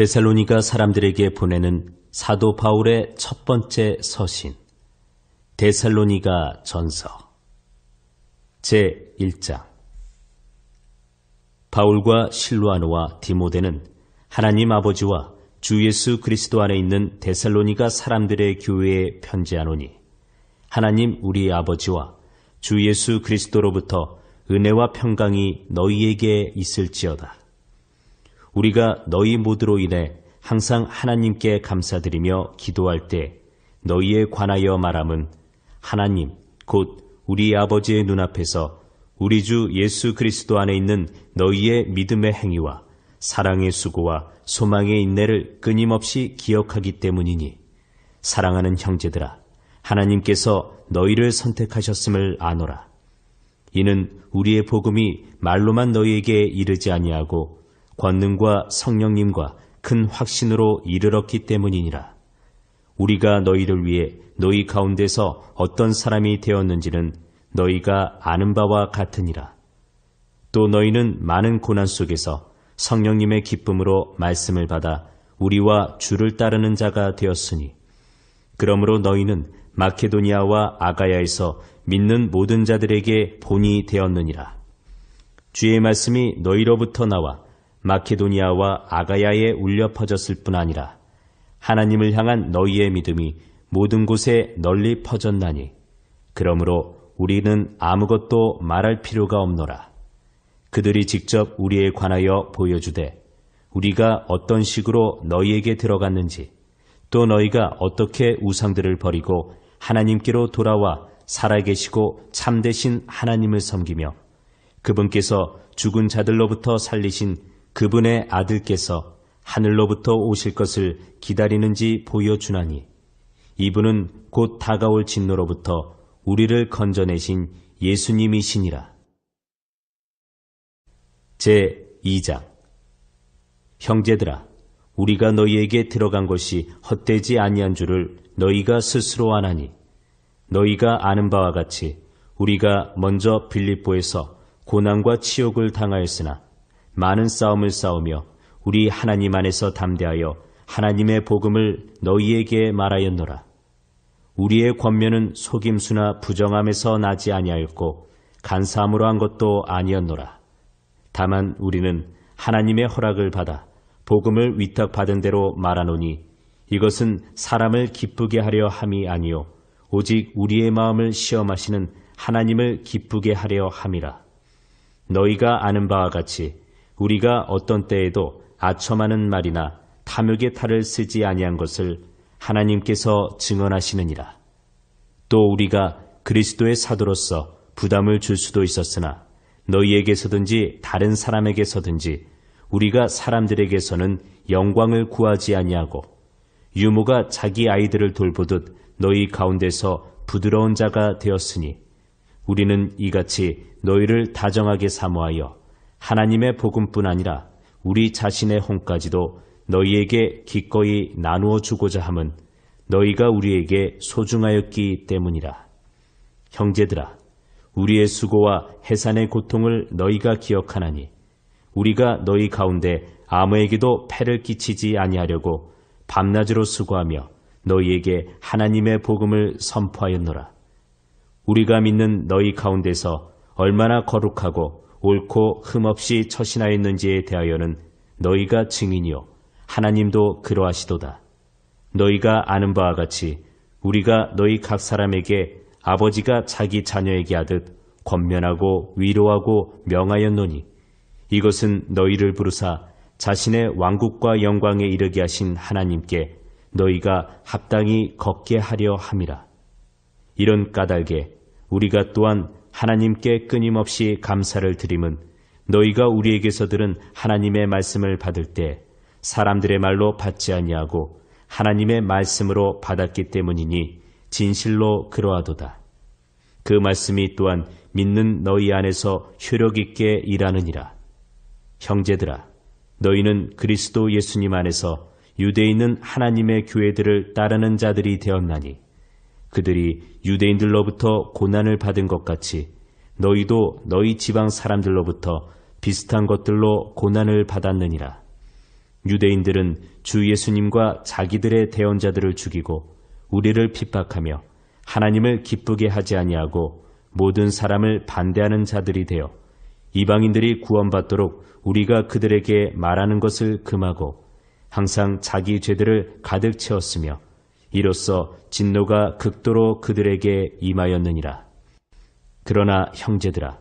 데살로니가 사람들에게 보내는 사도 바울의 첫 번째 서신 데살로니가 전서 제 1장 바울과 실루아노와 디모데는 하나님 아버지와 주 예수 그리스도 안에 있는 데살로니가 사람들의 교회에 편지하노니 하나님 우리 아버지와 주 예수 그리스도로부터 은혜와 평강이 너희에게 있을지어다. 우리가 너희 모두로 인해 항상 하나님께 감사드리며 기도할 때 너희에 관하여 말함은 하나님 곧 우리 아버지의 눈앞에서 우리 주 예수 그리스도 안에 있는 너희의 믿음의 행위와 사랑의 수고와 소망의 인내를 끊임없이 기억하기 때문이니 사랑하는 형제들아 하나님께서 너희를 선택하셨음을 아노라. 이는 우리의 복음이 말로만 너희에게 이르지 아니하고 권능과 성령님과 큰 확신으로 이르렀기 때문이니라. 우리가 너희를 위해 너희 가운데서 어떤 사람이 되었는지는 너희가 아는 바와 같으니라. 또 너희는 많은 고난 속에서 성령님의 기쁨으로 말씀을 받아 우리와 주를 따르는 자가 되었으니 그러므로 너희는 마케도니아와 아가야에서 믿는 모든 자들에게 본이 되었느니라. 주의 말씀이 너희로부터 나와 마케도니아와 아가야에 울려 퍼졌을 뿐 아니라 하나님을 향한 너희의 믿음이 모든 곳에 널리 퍼졌나니 그러므로 우리는 아무것도 말할 필요가 없노라. 그들이 직접 우리에 관하여 보여주되 우리가 어떤 식으로 너희에게 들어갔는지 또 너희가 어떻게 우상들을 버리고 하나님께로 돌아와 살아계시고 참되신 하나님을 섬기며 그분께서 죽은 자들로부터 살리신 그분의 아들께서 하늘로부터 오실 것을 기다리는지 보여주나니 이분은 곧 다가올 진노로부터 우리를 건져내신 예수님이시니라. 제 2장 형제들아 우리가 너희에게 들어간 것이 헛되지 아니한 줄을 너희가 스스로 아나니 너희가 아는 바와 같이 우리가 먼저 빌립보에서 고난과 치욕을 당하였으나 많은 싸움을 싸우며 우리 하나님 안에서 담대하여 하나님의 복음을 너희에게 말하였노라. 우리의 권면은 속임수나 부정함에서 나지 아니하였고 간사함으로 한 것도 아니었노라. 다만 우리는 하나님의 허락을 받아 복음을 위탁받은 대로 말하노니 이것은 사람을 기쁘게 하려 함이 아니요 오직 우리의 마음을 시험하시는 하나님을 기쁘게 하려 함이라. 너희가 아는 바와 같이 우리가 어떤 때에도 아첨하는 말이나 탐욕의 탈을 쓰지 아니한 것을 하나님께서 증언하시느니라. 또 우리가 그리스도의 사도로서 부담을 줄 수도 있었으나 너희에게서든지 다른 사람에게서든지 우리가 사람들에게서는 영광을 구하지 아니하고 유모가 자기 아이들을 돌보듯 너희 가운데서 부드러운 자가 되었으니 우리는 이같이 너희를 다정하게 사모하여 하나님의 복음뿐 아니라 우리 자신의 혼까지도 너희에게 기꺼이 나누어 주고자 함은 너희가 우리에게 소중하였기 때문이라. 형제들아, 우리의 수고와 해산의 고통을 너희가 기억하나니 우리가 너희 가운데 아무에게도 패를 끼치지 아니하려고 밤낮으로 수고하며 너희에게 하나님의 복음을 선포하였노라. 우리가 믿는 너희 가운데서 얼마나 거룩하고 옳고 흠없이 처신하였는지에 대하여는 너희가 증인이요 하나님도 그러하시도다. 너희가 아는 바와 같이 우리가 너희 각 사람에게 아버지가 자기 자녀에게 하듯 권면하고 위로하고 명하였노니 이것은 너희를 부르사 자신의 왕국과 영광에 이르게 하신 하나님께 너희가 합당히 걷게 하려 함이라. 이런 까닭에 우리가 또한 하나님께 끊임없이 감사를 드림은 너희가 우리에게서 들은 하나님의 말씀을 받을 때 사람들의 말로 받지 아니하고 하나님의 말씀으로 받았기 때문이니 진실로 그러하도다. 그 말씀이 또한 믿는 너희 안에서 효력 있게 일하느니라. 형제들아, 너희는 그리스도 예수님 안에서 있는 하나님의 교회들을 따르는 자들이 되었나니 그들이 유대인들로부터 고난을 받은 것 같이 너희도 너희 지방 사람들로부터 비슷한 것들로 고난을 받았느니라. 유대인들은 주 예수님과 자기들의 대언자들을 죽이고 우리를 핍박하며 하나님을 기쁘게 하지 아니하고 모든 사람을 반대하는 자들이 되어 이방인들이 구원받도록 우리가 그들에게 말하는 것을 금하고 항상 자기 죄들을 가득 채웠으며 이로써 진노가 극도로 그들에게 임하였느니라. 그러나 형제들아,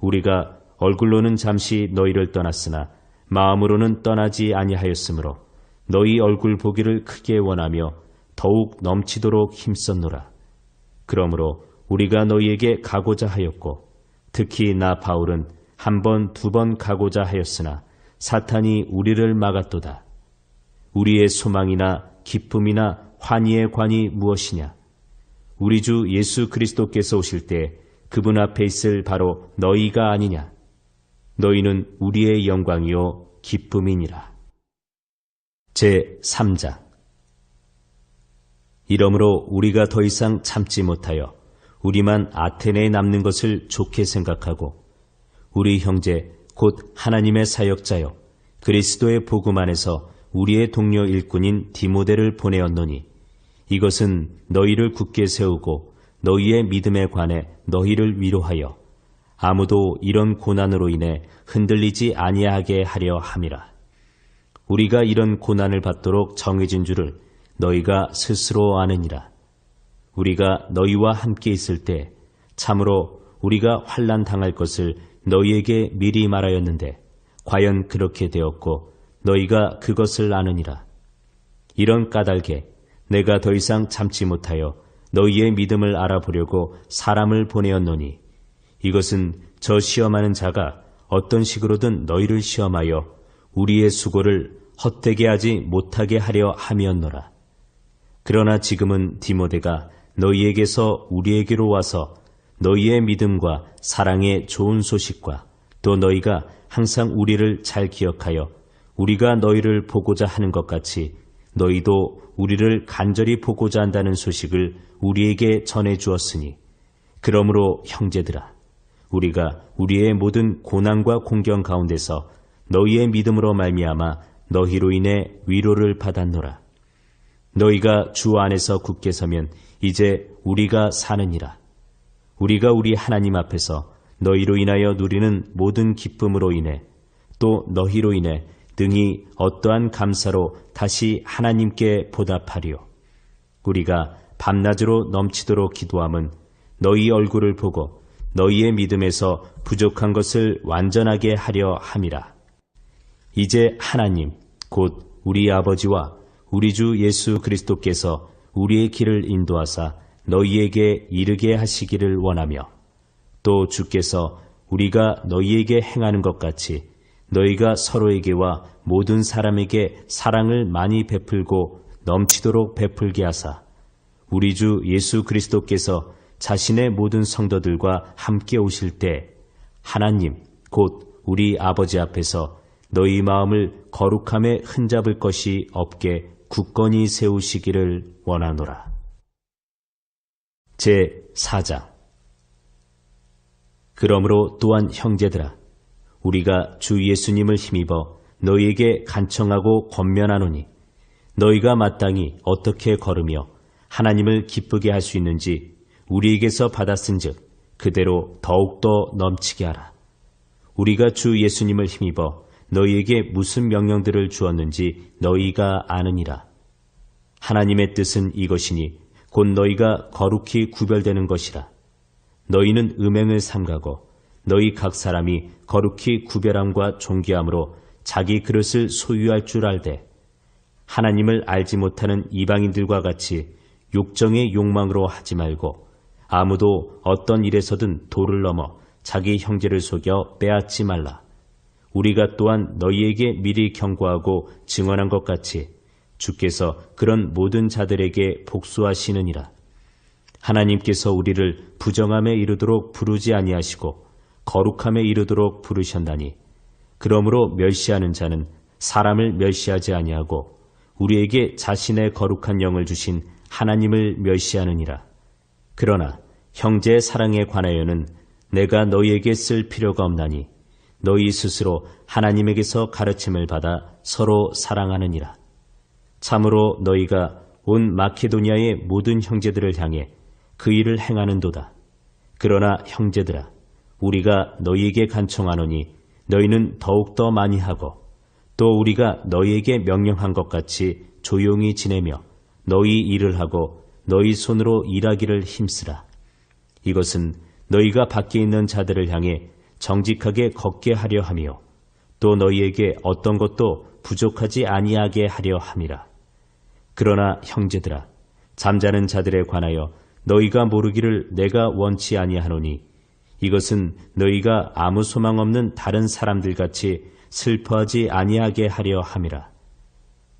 우리가 얼굴로는 잠시 너희를 떠났으나 마음으로는 떠나지 아니하였으므로 너희 얼굴 보기를 크게 원하며 더욱 넘치도록 힘썼노라. 그러므로 우리가 너희에게 가고자 하였고 특히 나 바울은 한 번, 두번 가고자 하였으나 사탄이 우리를 막았도다. 우리의 소망이나 기쁨이나 환희의 관이 무엇이냐? 우리 주 예수 그리스도께서 오실 때 그분 앞에 있을 바로 너희가 아니냐? 너희는 우리의 영광이요 기쁨이니라. 제 3장 이러므로 우리가 더 이상 참지 못하여 우리만 아테네에 남는 것을 좋게 생각하고 우리 형제 곧 하나님의 사역자여 그리스도의 복음 안에서 우리의 동료 일꾼인 디모데를 보내었노니 이것은 너희를 굳게 세우고 너희의 믿음에 관해 너희를 위로하여 아무도 이런 고난으로 인해 흔들리지 아니하게 하려 함이라. 우리가 이런 고난을 받도록 정해진 줄을 너희가 스스로 아느니라. 우리가 너희와 함께 있을 때 참으로 우리가 환란 당할 것을 너희에게 미리 말하였는데 과연 그렇게 되었고 너희가 그것을 아느니라. 이런 까닭에 내가 더 이상 참지 못하여 너희의 믿음을 알아보려고 사람을 보내었노니 이것은 저 시험하는 자가 어떤 식으로든 너희를 시험하여 우리의 수고를 헛되게 하지 못하게 하려 함이었노라. 그러나 지금은 디모데가 너희에게서 우리에게로 와서 너희의 믿음과 사랑의 좋은 소식과 또 너희가 항상 우리를 잘 기억하여 우리가 너희를 보고자 하는 것 같이 너희도 우리를 간절히 보고자 한다는 소식을 우리에게 전해 주었으니 그러므로 형제들아 우리가 우리의 모든 고난과 공경 가운데서 너희의 믿음으로 말미암아 너희로 인해 위로를 받았노라. 너희가 주 안에서 굳게 서면 이제 우리가 사느니라. 우리가 우리 하나님 앞에서 너희로 인하여 누리는 모든 기쁨으로 인해 또 너희로 인해 등이 어떠한 감사로 다시 하나님께 보답하리요. 우리가 밤낮으로 넘치도록 기도함은 너희 얼굴을 보고 너희의 믿음에서 부족한 것을 완전하게 하려 함이라. 이제 하나님, 곧 우리 아버지와 우리 주 예수 그리스도께서 우리의 길을 인도하사 너희에게 이르게 하시기를 원하며 또 주께서 우리가 너희에게 행하는 것 같이 너희가 서로에게와 모든 사람에게 사랑을 많이 베풀고 넘치도록 베풀게 하사 우리 주 예수 그리스도께서 자신의 모든 성도들과 함께 오실 때 하나님 곧 우리 아버지 앞에서 너희 마음을 거룩함에 흔잡을 것이 없게 굳건히 세우시기를 원하노라. 제 4장 그러므로 또한 형제들아 우리가 주 예수님을 힘입어 너희에게 간청하고 권면하노니 너희가 마땅히 어떻게 걸으며 하나님을 기쁘게 할 수 있는지 우리에게서 받았은즉 그대로 더욱더 넘치게 하라. 우리가 주 예수님을 힘입어 너희에게 무슨 명령들을 주었는지 너희가 아느니라. 하나님의 뜻은 이것이니 곧 너희가 거룩히 구별되는 것이라. 너희는 음행을 삼가고 너희 각 사람이 거룩히 구별함과 존귀함으로 자기 그릇을 소유할 줄 알되 하나님을 알지 못하는 이방인들과 같이 욕정의 욕망으로 하지 말고 아무도 어떤 일에서든 도를 넘어 자기 형제를 속여 빼앗지 말라. 우리가 또한 너희에게 미리 경고하고 증언한 것 같이 주께서 그런 모든 자들에게 복수하시느니라. 하나님께서 우리를 부정함에 이르도록 부르지 아니하시고 거룩함에 이르도록 부르셨나니 그러므로 멸시하는 자는 사람을 멸시하지 아니하고 우리에게 자신의 거룩한 영을 주신 하나님을 멸시하느니라. 그러나 형제의 사랑에 관하여는 내가 너희에게 쓸 필요가 없나니 너희 스스로 하나님에게서 가르침을 받아 서로 사랑하느니라. 참으로 너희가 온 마케도니아의 모든 형제들을 향해 그 일을 행하는도다. 그러나 형제들아, 우리가 너희에게 간청하노니 너희는 더욱더 많이 하고 또 우리가 너희에게 명령한 것 같이 조용히 지내며 너희 일을 하고 너희 손으로 일하기를 힘쓰라. 이것은 너희가 밖에 있는 자들을 향해 정직하게 걷게 하려 하며 또 너희에게 어떤 것도 부족하지 아니하게 하려 함이라. 그러나 형제들아, 잠자는 자들에 관하여 너희가 모르기를 내가 원치 아니하노니 이것은 너희가 아무 소망 없는 다른 사람들 같이 슬퍼하지 아니하게 하려 함이라.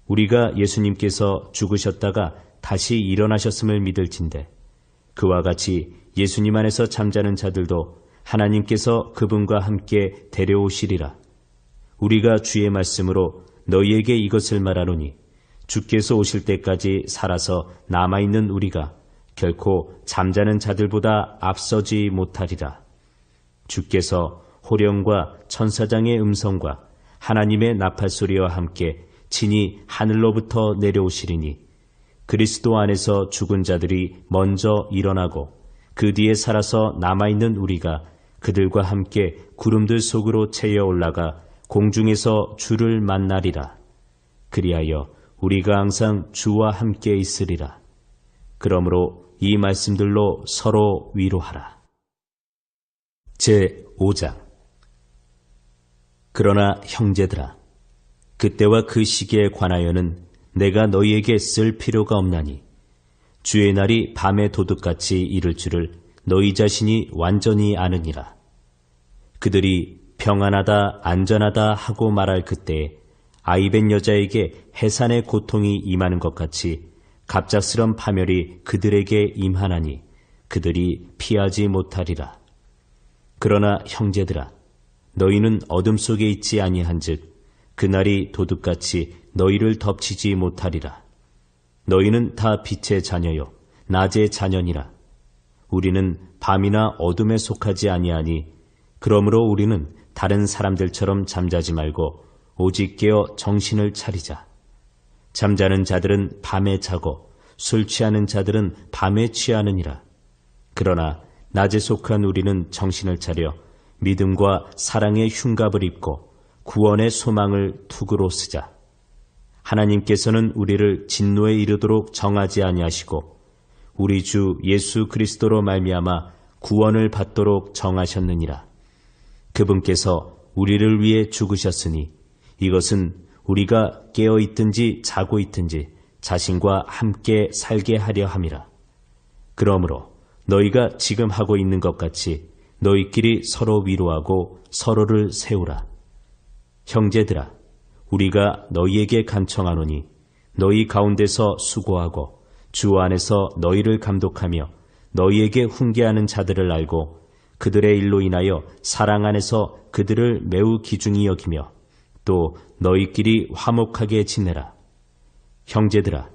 우리가 예수님께서 죽으셨다가 다시 일어나셨음을 믿을진데 그와 같이 예수님 안에서 잠자는 자들도 하나님께서 그분과 함께 데려오시리라. 우리가 주의 말씀으로 너희에게 이것을 말하노니 주께서 오실 때까지 살아서 남아있는 우리가 결코 잠자는 자들보다 앞서지 못하리라. 주께서 호령과 천사장의 음성과 하나님의 나팔소리와 함께 친히 하늘로부터 내려오시리니 그리스도 안에서 죽은 자들이 먼저 일어나고 그 뒤에 살아서 남아있는 우리가 그들과 함께 구름들 속으로 채여 올라가 공중에서 주를 만나리라. 그리하여 우리가 항상 주와 함께 있으리라. 그러므로 이 말씀들로 서로 위로하라. 제 5장 그러나 형제들아 그때와 그 시기에 관하여는 내가 너희에게 쓸 필요가 없나니 주의 날이 밤의 도둑같이 이를 줄을 너희 자신이 완전히 아느니라. 그들이 평안하다 안전하다 하고 말할 그때에 아이벤 여자에게 해산의 고통이 임하는 것 같이 갑작스런 파멸이 그들에게 임하나니 그들이 피하지 못하리라. 그러나 형제들아 너희는 어둠 속에 있지 아니한즉 그날이 도둑같이 너희를 덮치지 못하리라. 너희는 다 빛의 자녀요 낮의 자녀니라. 우리는 밤이나 어둠에 속하지 아니하니 그러므로 우리는 다른 사람들처럼 잠자지 말고 오직 깨어 정신을 차리자. 잠자는 자들은 밤에 자고 술 취하는 자들은 밤에 취하느니라. 그러나 낮에 속한 우리는 정신을 차려 믿음과 사랑의 흉갑을 입고 구원의 소망을 투구로 쓰자. 하나님께서는 우리를 진노에 이르도록 정하지 아니하시고 우리 주 예수 그리스도로 말미암아 구원을 받도록 정하셨느니라. 그분께서 우리를 위해 죽으셨으니 이것은 우리가 깨어 있든지 자고 있든지 자신과 함께 살게 하려 함이라. 그러므로 너희가 지금 하고 있는 것 같이 너희끼리 서로 위로하고 서로를 세우라. 형제들아, 우리가 너희에게 간청하노니 너희 가운데서 수고하고 주 안에서 너희를 감독하며 너희에게 훈계하는 자들을 알고 그들의 일로 인하여 사랑 안에서 그들을 매우 기중히 여기며 또 너희끼리 화목하게 지내라. 형제들아,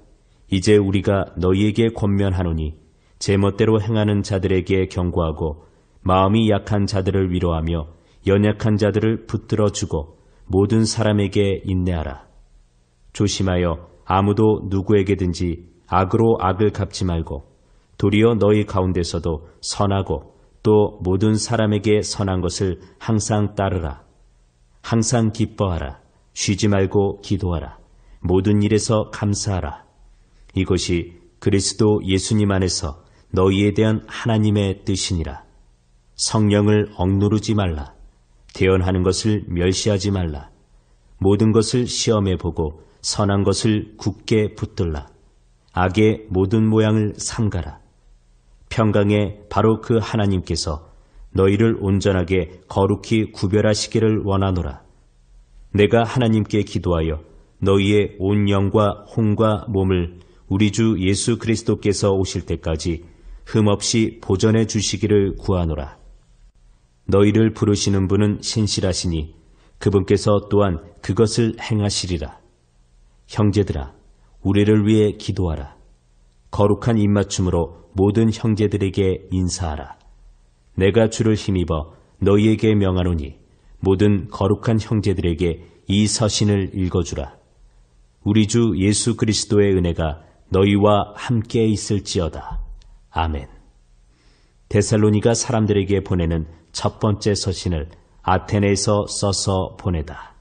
이제 우리가 너희에게 권면하노니 제멋대로 행하는 자들에게 경고하고 마음이 약한 자들을 위로하며 연약한 자들을 붙들어 주고 모든 사람에게 인내하라. 조심하여 아무도 누구에게든지 악으로 악을 갚지 말고 도리어 너희 가운데서도 선하고 또 모든 사람에게 선한 것을 항상 따르라. 항상 기뻐하라. 쉬지 말고 기도하라. 모든 일에서 감사하라. 이것이 그리스도 예수님 안에서 너희에 대한 하나님의 뜻이니라. 성령을 억누르지 말라. 대언하는 것을 멸시하지 말라. 모든 것을 시험해 보고 선한 것을 굳게 붙들라. 악의 모든 모양을 삼가라. 평강에 바로 그 하나님께서 너희를 온전하게 거룩히 구별하시기를 원하노라. 내가 하나님께 기도하여 너희의 온 영과 혼과 몸을 우리 주 예수 그리스도께서 오실 때까지 흠없이 보전해 주시기를 구하노라. 너희를 부르시는 분은 신실하시니 그분께서 또한 그것을 행하시리라. 형제들아, 우리를 위해 기도하라. 거룩한 입맞춤으로 모든 형제들에게 인사하라. 내가 주를 힘입어 너희에게 명하노니 모든 거룩한 형제들에게 이 서신을 읽어주라. 우리 주 예수 그리스도의 은혜가 너희와 함께 있을지어다. 아멘. 데살로니가 사람들에게 보내는 첫 번째 서신을 아테네에서 써서 보내다.